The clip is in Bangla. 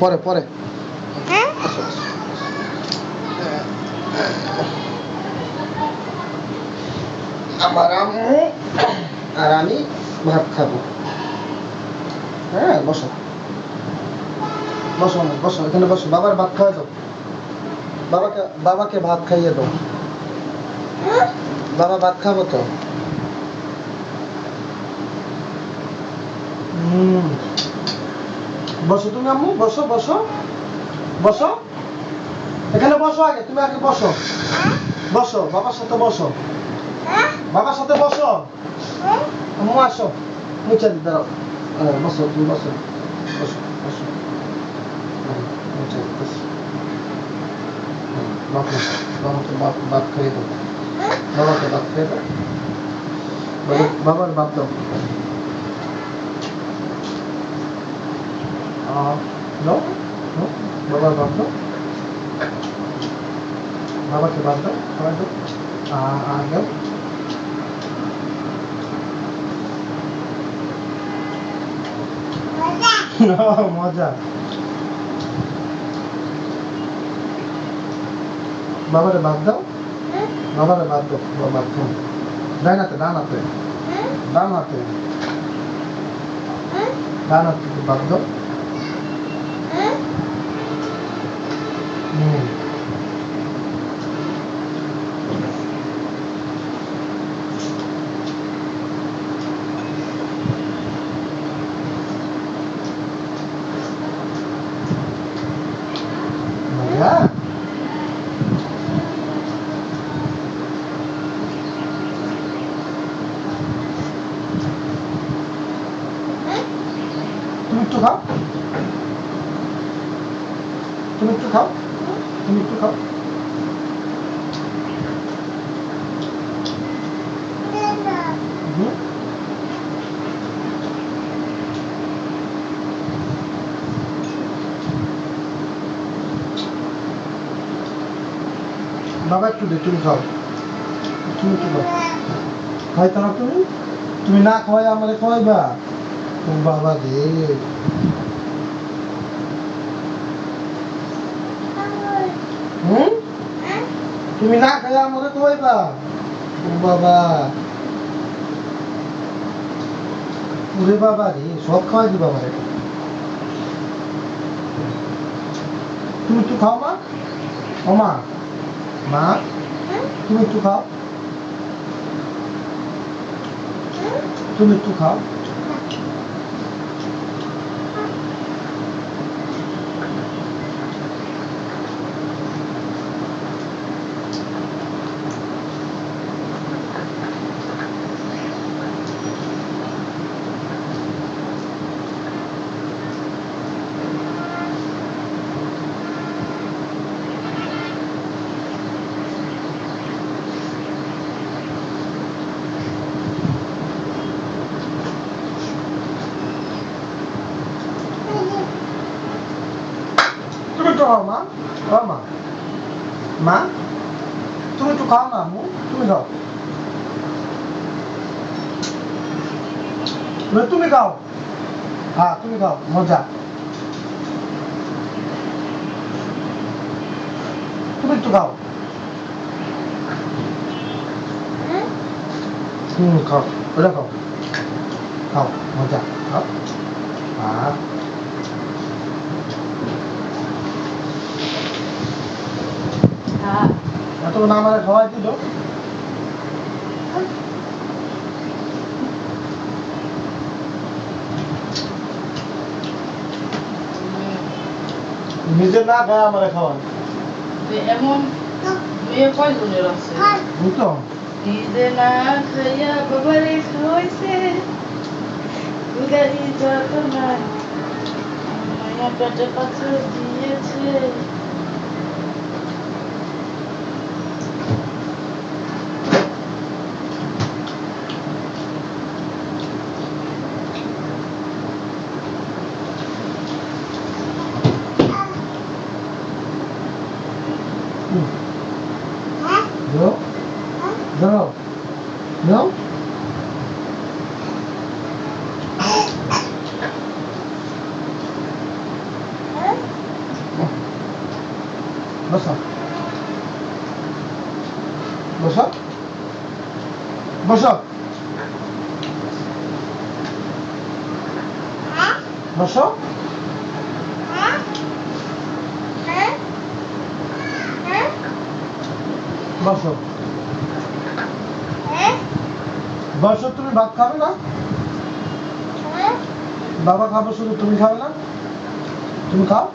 পরে পরে। আমার আম্মু আর আমি ভাত খাব। হ্যাঁ বসো। বসো বসো এখানে বসো। বাবার ভাত খাওয়া দাও বাবাকে বাবাকে ভাত খাইয়ে দাও। বাবা ভাত খাব তো? হুম। বসো তুমি আম্মু বসো বসো। বসো। এখানে বসো আগে তুমি আগে বসো। বসো বাবার সাথে বসো। বাবার সাথে বসো। আম্মু আসো। নিচে দাঁড়াও। হ্যাঁ, বসো তুমি বসো। বসো বসো। বসো। হ্যাঁ, বাবা বাবাকে বাপ ভাত খাইয়ে দাও। বাবাকে ভাত খাইয়ে দাও। বাবার ভাত দাও। আহ, দাও দাও, বাবার ভাত দাও বাবাকে ভাত দাও খাবার দাও আ- আর দাও মজা বাবারে ভাত দাও বাবারে ভাত দাও বাবা ভাত খাও ডান হাতে ডান হাতে ডান হাতে ডান হাতে ভাত দাও হুম মজা তুমি একটু খাও তুমি একটু খাও তুমি একটু খাও। বাবা একটু দে, তুমি খাও। তুমি একটু খাও। খাইতো তুমি? তুমি না খাওয়াই আমারে খাওয়াইবা? ও বাবা রে হুম তুমি না খাই আমারে খাওয়াইবা ও বাবা। ওরে বাবা রে, সব খাওয়াই দিবা আমারে তুমি একটু খাও মা। ও মা। মা, তুমি একটু খাও। তুমি একটু খাও। খাও মা ও মা মা তুমি একটু খাও না আম্মু তুমি খাও তুমি খাও হ্যাঁ তুমি খাও মজা তুমি একটু খাও হুম খাও ওটা খাও খাও মজা খাও হ্যাঁ আমার দিল। নিজে না খায় আমার খাওয়ান। এমন মেয়ে কয়জনের আছে? বুঝতো নিজে না খাইয়া বাবারে খাওয়াইছে গাড়ি যত না মায়া পেটে পাথর দিয়েছে। Não? Nossa. Nossa. só Nossa. só বসো তুমি ভাত খাবে না? বাবা খাব শুধু তুমি খাবে না? তুমি খাও।